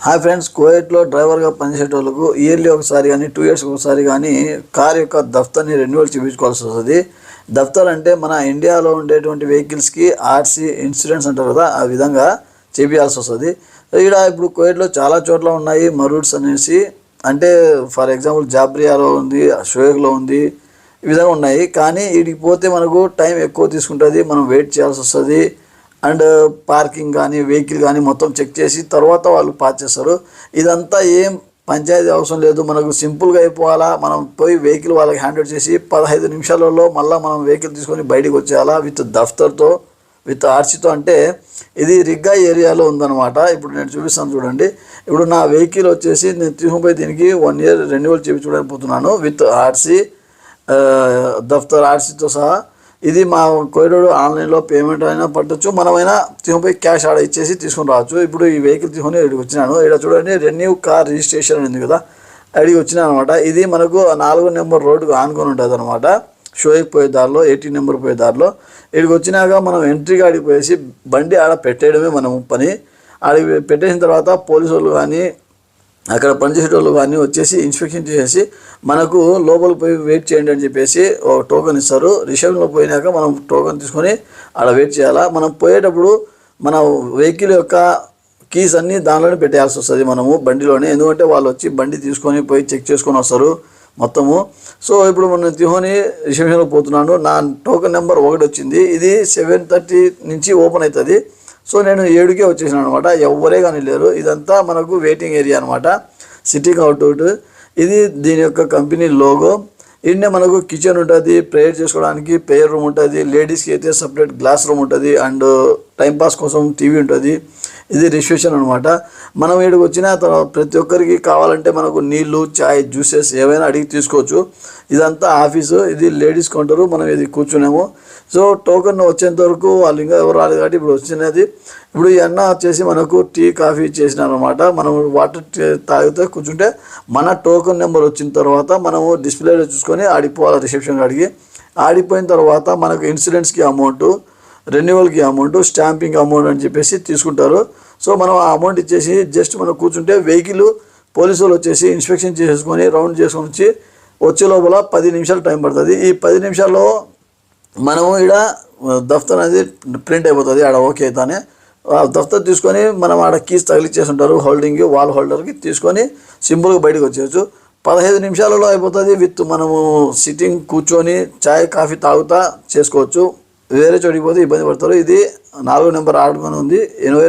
Hi friends కోయట్లో డ్రైవర్గా పనిచేసేటోళ్ళకు yearly ఒకసారి కానీ టూ ఇయర్స్కి ఒకసారి కానీ కార్ యొక్క దఫ్తర్ని రెన్యువల్ చేయించుకోవాల్సి వస్తుంది. దఫ్తర్ అంటే మన ఇండియాలో ఉండేటువంటి వెహికల్స్కి ఆర్సీ ఇన్సూరెన్స్ అంటారు కదా ఆ విధంగా చేపించాల్సి వస్తుంది. ఇక్కడ ఇప్పుడు కోయట్లో చాలా చోట్ల ఉన్నాయి మరూడ్స్ అనేసి. అంటే ఫర్ ఎగ్జాంపుల్ జాబ్రియాలో ఉంది షోయక్లో ఉంది ఈ విధంగా ఉన్నాయి. కానీ వీటికి పోతే మనకు టైం ఎక్కువ తీసుకుంటుంది మనం వెయిట్ చేయాల్సి వస్తుంది. అండ్ పార్కింగ్ కానీ వెహికల్ కానీ మొత్తం చెక్ చేసి తర్వాత వాళ్ళు పాస్ చేస్తారు. ఇదంతా ఏం పంచాయతీ అవసరం లేదు. మనకు సింపుల్గా అయిపోవాలా? మనం పోయి వెహికల్ వాళ్ళకి హ్యాండ్ చేసి పదహైదు నిమిషాలలో మళ్ళీ మనం వెహికల్ తీసుకొని బయటికి వచ్చేయాలా? విత్ దఫ్తర్తో విత్ ఆర్సీతో అంటే ఇది రిగ్గా ఏరియాలో ఉందన్నమాట. ఇప్పుడు నేను చూపిస్తాను చూడండి. ఇప్పుడు నా వెహికల్ వచ్చేసి నేను తీసుకుపోయి దీనికి వన్ ఇయర్ రెన్యువల్ చేయించుకోవడానికి పోతున్నాను. విత్ ఆర్సీ దఫ్తర్ ఆర్సీతో సహా. ఇది మా కోరిడోర్ ఆన్లైన్లో పేమెంట్ అయినా పట్టొచ్చు. మనమైనా తీసుకుపోయి క్యాష్ ఆడ ఇచ్చేసి తీసుకుని రావచ్చు. ఇప్పుడు ఈ వెహికల్ తీసుకొని ఇక్కడికి వచ్చినాను. ఇక్కడ చూడండి రెన్యూ కార్ రిజిస్ట్రేషన్ ఉంది కదా. అడిగి వచ్చినాను అనమాట ఇది మనకు నాలుగో నెంబర్ రోడ్డుకు ఆనుకొని ఉంటుంది అనమాట షోయికి పోయే దారిలో ఎయిటీ నెంబర్ పోయే దారిలో. ఇక్కడికి వచ్చినాక మనం ఎంట్రీ ఆడికి పోయేసి బండి ఆడ పెట్టేయడమే మనం పని. ఆడికి పెట్టేసిన తర్వాత పోలీసు వాళ్ళు కానీ అక్కడ పనిచేసేటోళ్ళు వారిని వచ్చేసి ఇన్స్పెక్షన్ చేసేసి మనకు లోపలికి పోయి వెయిట్ చేయండి అని చెప్పేసి ఒక టోకెన్ ఇస్తారు. రిసెప్షన్లో పోయినాక మనం టోకెన్ తీసుకొని అక్కడ వెయిట్ చేయాలా? మనం పోయేటప్పుడు మన వెహికల్ యొక్క కీస్ అన్నీ దానిలోనే పెట్టేయాల్సి వస్తుంది మనము బండిలోనే. ఎందుకంటే వాళ్ళు వచ్చి బండి తీసుకొని పోయి చెక్ చేసుకొని వస్తారు మొత్తము. సో ఇప్పుడు మనం తిహోని రిసెప్షన్లో పోతున్నాను నా టోకెన్ నెంబర్ ఒకటి వచ్చింది. ఇది సెవెన్ థర్టీ నుంచి ఓపెన్ అవుతుంది. సో నేను ఏడుకే వచ్చేసాను అనమాట. ఎవరే కానీ లేరు. ఇదంతా మనకు వెయిటింగ్ ఏరియా అనమాట. సిట్టింగ్ అవుట్అవుట్ ఇది దీని యొక్క కంపెనీ లోగో ఈడనే మనకు కిచెన్ ఉంటుంది ప్రేయర్ చేసుకోవడానికి ప్రేయర్ రూమ్ ఉంటుంది లేడీస్కి అయితే సపరేట్ గ్లాస్ రూమ్ ఉంటుంది అండ్ టైంపాస్ కోసం టీవీ ఉంటుంది. ఇది రిసెప్షన్ అనమాట మనం ఇక్కడికి వచ్చిన తర్వాత ప్రతి ఒక్కరికి కావాలంటే మనకు నీళ్ళు చాయ్ జ్యూసెస్ ఏవైనా అడిగి తీసుకోవచ్చు. ఇదంతా ఆఫీసు ఇది లేడీస్ కౌంటరు మనం ఇది కూర్చున్నాము. సో టోకెన్ వచ్చేంత వరకు వాళ్ళు ఇంకా ఎవరు రాలేదు కాబట్టి ఇప్పుడు వచ్చినది. ఇప్పుడు ఈ అన్న వచ్చేసి మనకు టీ కాఫీ చేసినారనమాట మనం వాటర్ తాగితే కూర్చుంటే మన టోకెన్ నెంబర్ వచ్చిన తర్వాత మనము డిస్ప్లేలో చూసుకొని ఆడిపోవాలి రిసెప్షన్ అడిగి ఆడిపోయిన తర్వాత మనకు ఇన్సూరెన్స్కి అమౌంట్ రెన్యువల్కి అమౌంట్ స్టాంపింగ్ అమౌంట్ అని చెప్పేసి తీసుకుంటారు. సో మనం ఆ అమౌంట్ ఇచ్చేసి జస్ట్ మనం కూర్చుంటే వెహికల్ పోలీసు వాళ్ళు వచ్చేసి ఇన్స్పెక్షన్ చేసేసుకొని రౌండ్ చేసుకొని వచ్చి వచ్చే లోపల పది నిమిషాలు టైం పడుతుంది. ఈ పది నిమిషాల్లో మనము ఇక్కడ దఫ్తర్ అనేది ప్రింట్ అయిపోతుంది. ఆడ ఓకే అయితేనే. ఆ దఫ్తర్ తీసుకొని మనం ఆడ కీస్ తగిలిచ్చేసి ఉంటారు హోల్డింగ్ వాల్ హోల్డర్కి తీసుకొని సింపుల్గా బయటకు వచ్చేయచ్చు. పదహైదు నిమిషాలలో అయిపోతుంది. విత్ మనము సిట్టింగ్ కూర్చొని చాయ్ కాఫీ తాగుతా చేసుకోవచ్చు. వేరే చోటికి పోతే ఇబ్బంది పడతారు. ఇది నాలుగో నెంబర్ ఆడమని ఉంది ఎనభై